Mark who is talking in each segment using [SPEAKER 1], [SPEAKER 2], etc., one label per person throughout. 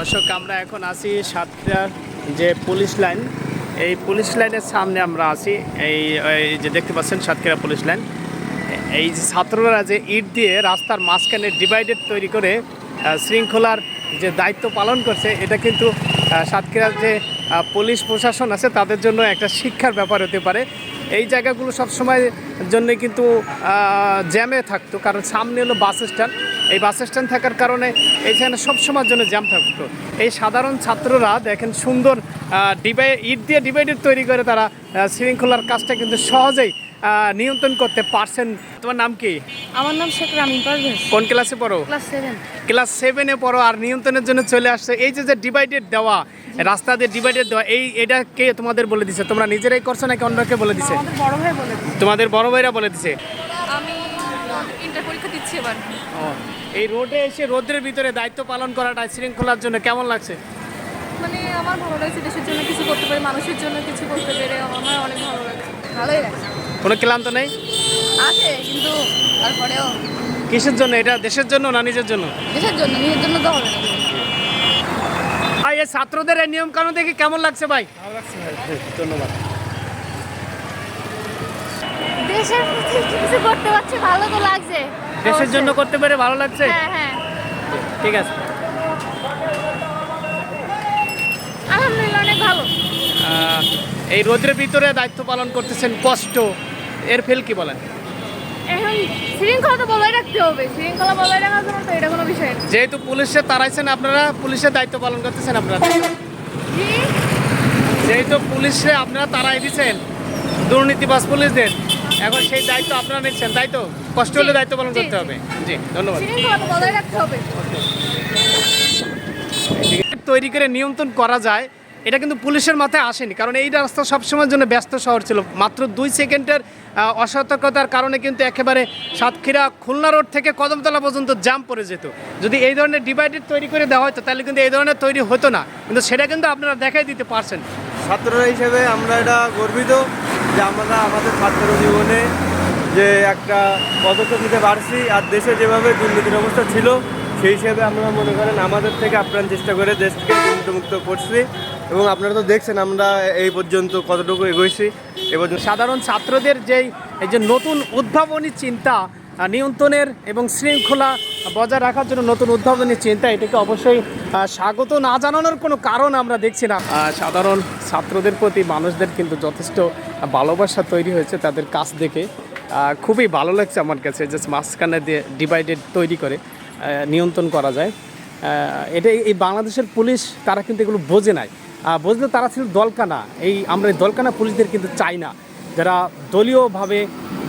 [SPEAKER 1] দর্শক, আমরা এখন আছি সাতক্ষীরার যে পুলিশ লাইন। এই পুলিশ লাইনের সামনে আমরা আছি। এই যে দেখতে পাচ্ছেন সাতক্ষীরা পুলিশ লাইন। এই যে ছাত্ররা যে ইট দিয়ে রাস্তার মাঝখানে ডিভাইডেড তৈরি করে শৃঙ্খলার যে দায়িত্ব পালন করছে, এটা কিন্তু সাতক্ষীরার যে পুলিশ প্রশাসন আছে, তাদের জন্য একটা শিক্ষার ব্যাপার হতে পারে। এই জায়গাগুলো সবসময় জন্য কিন্তু জ্যামে থাকতো। কারণ সামনে হলো বাস স্ট্যান্ড। এই বাস স্ট্যান্ড থাকার কারণে এইখানে সবসময়ের জন্য জ্যাম থাকতো। এই সাধারণ ছাত্ররা দেখেন সুন্দর ডিভাই, ইট দিয়ে ডিভাইডেড তৈরি করে তারা শৃঙ্খলার কাজটা কিন্তু সহজেই নিয়ন্ত্রণ করতে পারছেন? তোমার নাম কি?
[SPEAKER 2] আমার নাম শেখ রামিন পারভেজ।
[SPEAKER 1] কোন ক্লাসে পড়ো?
[SPEAKER 2] ক্লাস সেভেন
[SPEAKER 1] ক্লাস সেভেনে পড়ো আর নিয়ন্ত্রণের জন্য চলে আসছে। এই যে যে ডিভাইডেড দেওয়া রাস্তা দিয়ে ডিভাইডেড দেওয়া এই এটা কে তোমাদের বলে দিছে। তোমরা নিজেরাই করছ নাকি অন্যকে বলে দিছে?
[SPEAKER 2] বড় ভাই বলে দিচ্ছে।
[SPEAKER 1] তোমাদের বড় ভাইরা বলে দিছে।
[SPEAKER 2] আমি ইন্টার পরীক্ষা দিচ্ছি এবার।
[SPEAKER 1] ও, এই রোডে এসে রোদের ভিতরে দায়িত্ব পালন করাটা শৃঙ্খলার জন্য কেমন লাগছে?
[SPEAKER 2] মানে আমার ভালো লাগছে দেশের জন্য কিছু করতে পারে মানুষের জন্য কিছু করতে পেরে আমার অনেক ভালো লাগছে। ভালোই লাগছে।
[SPEAKER 1] কোনো ক্লান্ত নেই?
[SPEAKER 2] আছে কিন্তু তারপরেও
[SPEAKER 1] কিসের জন্য? এটা দেশের জন্য না নিজের জন্য?
[SPEAKER 2] দেশের জন্য নিজের জন্য তো হবে
[SPEAKER 1] ভাই এই ছাত্রদের এই নিয়ম কানুন দেখে কেমন লাগছে ভাই? ধন্যবাদ।
[SPEAKER 2] দেশের কিছু করতে পারছি ভালো তো লাগছে।
[SPEAKER 1] দেশের জন্য করতে পেরে ভালো লাগছে?
[SPEAKER 2] হ্যাঁ হ্যাঁ।
[SPEAKER 1] ঠিক আছে।
[SPEAKER 2] আলহামদুলিল্লাহ অনেক ভালো।
[SPEAKER 1] এই রোদের ভিতরে দায়িত্ব পালন করতেছেন কষ্ট। এর ফেল কি বলেন?
[SPEAKER 2] এখন শৃঙ্খলা তো বজায় রাখতে হবে শৃঙ্খলা বজায় রাখার জন্য তো এটা কোনো বিষয় না।
[SPEAKER 1] যেহেতু পুলিশে তাড়াইছেন আপনারা পুলিশের দায়িত্ব পালন করতেছেন আপনারা। যেহেতু পুলিশে আপনারা তাড়াই দিচ্ছেন দুর্নীতিবাজ পুলিশদের এখন সেই দায়িত্ব আপনারা নিচ্ছেন তাই তো? কষ্ট হলে দায়িত্ব পালন করতে হবে। জি। ধন্যবাদ। তৈরি করে নিয়ন্ত্রণ করা যায় এটা কিন্তু পুলিশের মাথায় আসেনি, কারণ এই রাস্তা সবসময়ের জন্য ব্যস্ত শহর ছিল। মাত্র দুই সেকেন্ডের অসতর্কতার কারণে কিন্তু একেবারে সাতক্ষীরা খুলনা রোড থেকে কদমতলা পর্যন্ত জাম পড়ে যেত। যদি এই ধরনের ডিভাইডেড তৈরি করে দেওয়া হতো তাহলে কিন্তু এই ধরনের তৈরি হতো না। কিন্তু সেটা কিন্তু আপনারা দেখাই দিতে পারছেন।
[SPEAKER 3] ছাত্ররা হিসেবে আমরা এটা গর্বিত যে আমরা আমাদের ছাত্র জীবনে যে একটা পদক্ষেপ নিতে পারছি আর দেশে যেভাবে দুর্নীতির অবস্থা ছিল, সেই হিসেবে আমরা মনে করেন আমাদের থেকে আপ্রাণ চেষ্টা করে দেশকে দুর্নীতিমুক্ত করছি। এবং আপনারা তো দেখছেন আমরা এই পর্যন্ত কতটুকু এগোইছি এ পর্যন্ত
[SPEAKER 1] সাধারণ ছাত্রদের যেই, এই যে নতুন উদ্ভাবনী চিন্তা নিয়ন্ত্রণের এবং শৃঙ্খলা বজায় রাখার জন্য নতুন উদ্ভাবনী চিন্তা, এটাকে অবশ্যই স্বাগত না জানানোর কোনো কারণ আমরা দেখছি না। সাধারণ ছাত্রদের প্রতি মানুষদের কিন্তু যথেষ্ট ভালোবাসা তৈরি হয়েছে তাদের কাজ দেখে খুবই ভালো লাগছে আমার কাছে যে মাঝখানে দিয়ে ডিভাইডেড তৈরি করে নিয়ন্ত্রণ করা যায়। এটা এই বাংলাদেশের পুলিশ, তারা কিন্তু এগুলো বোঝে নাই। বুঝলে তারা ছিল দলকানা। এই আমরা দলকানা পুলিশদের কিন্তু চাই না। যারা দলীয়ভাবে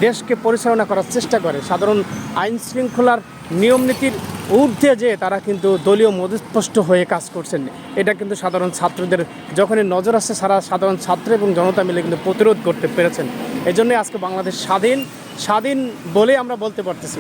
[SPEAKER 1] দেশকে পরিচালনা করার চেষ্টা করে, সাধারণ আইন শৃঙ্খলার নিয়ম নীতির ঊর্ধ্বে যে তারা কিন্তু দলীয় মধ্যস্পষ্ট হয়ে কাজ করছেন। এটা কিন্তু সাধারণ ছাত্রদের যখনই নজর আসছে সারা সাধারণ ছাত্র এবং জনতা মিলে কিন্তু প্রতিরোধ করতে পেরেছেন। এই জন্যই আজকে বাংলাদেশ স্বাধীন স্বাধীন বলে আমরা বলতে পারতেছি।